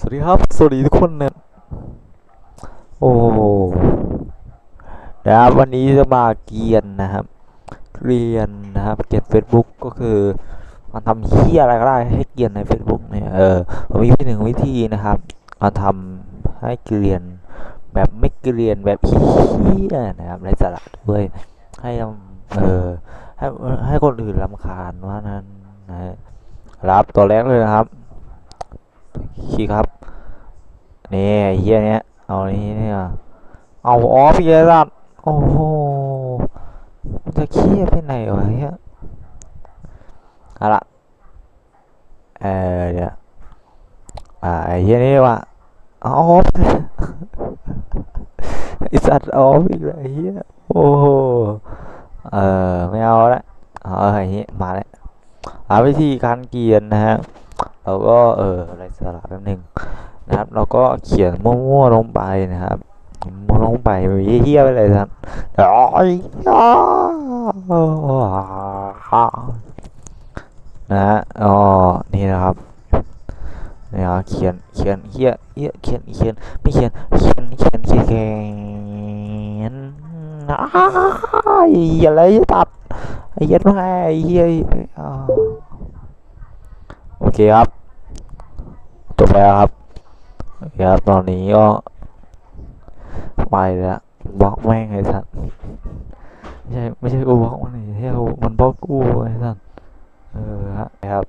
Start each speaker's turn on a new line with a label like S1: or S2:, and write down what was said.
S1: สวัสดีครับ สวัสดีทุกคนนะโอ้นะครับวันนี้จะมาเกียนนะครับเกรียนนะครับเกียน Facebook ก็คือมันทำเฮียอะไรก็ได้ให้เกียนใน Facebook เนี่ยเออผมมีหนึ่งวิธีนะครับมาทำให้เกียนแบบไม่เกียนแบบเฮียนะครับในสาระด้วยให้เออให้ให้คนอื่นรำคาญว่านั้นนะครับตัวแรกเลยนะครับ ขี้ครับนี่ไอ้เฮียเนี้ยเอานี้เนี่ยเอาออฟอีกแล้สัตว์โอ้โหจะขี้ไปไหนวะเฮียเอาละเออเดี๋ยวอ่าไอ้เฮียนี่ว่ะเอาออฟไอสัตว์ออฟอีกแล้วไอ้เฮียโอ้โหเออไม่เอาละเอาไอ้เฮียมาแล้วหาวิธีการเกียนนะฮะ เราก็เอออะไรสลับแป๊บนึงนะครับ เราก็เขียนมั่วๆลงไปนะครับมั่วลงไปเฮี้ยๆไปเลยครับโอ้ยนะฮะอ๋อนี่นะครับเนี่ครับเขียนเขียนเฮี้ยเฮี้ยเขียนเขียนไม่เขียนเขียนเขียนเขียนเขียนอ้ยอะไรจะตัดไอ้ยัดมาไอ้เฮี้ยโอเคครับ แล้วครับครับตอนนี้ก็ไปแล้วบล็อกแม่งไอ้สัตว์ไม่ใช่ไม่ใช่กูบล็อกมันนี่ใช่กูมันบล็อกกูไอ้สัตว์เออฮะครับ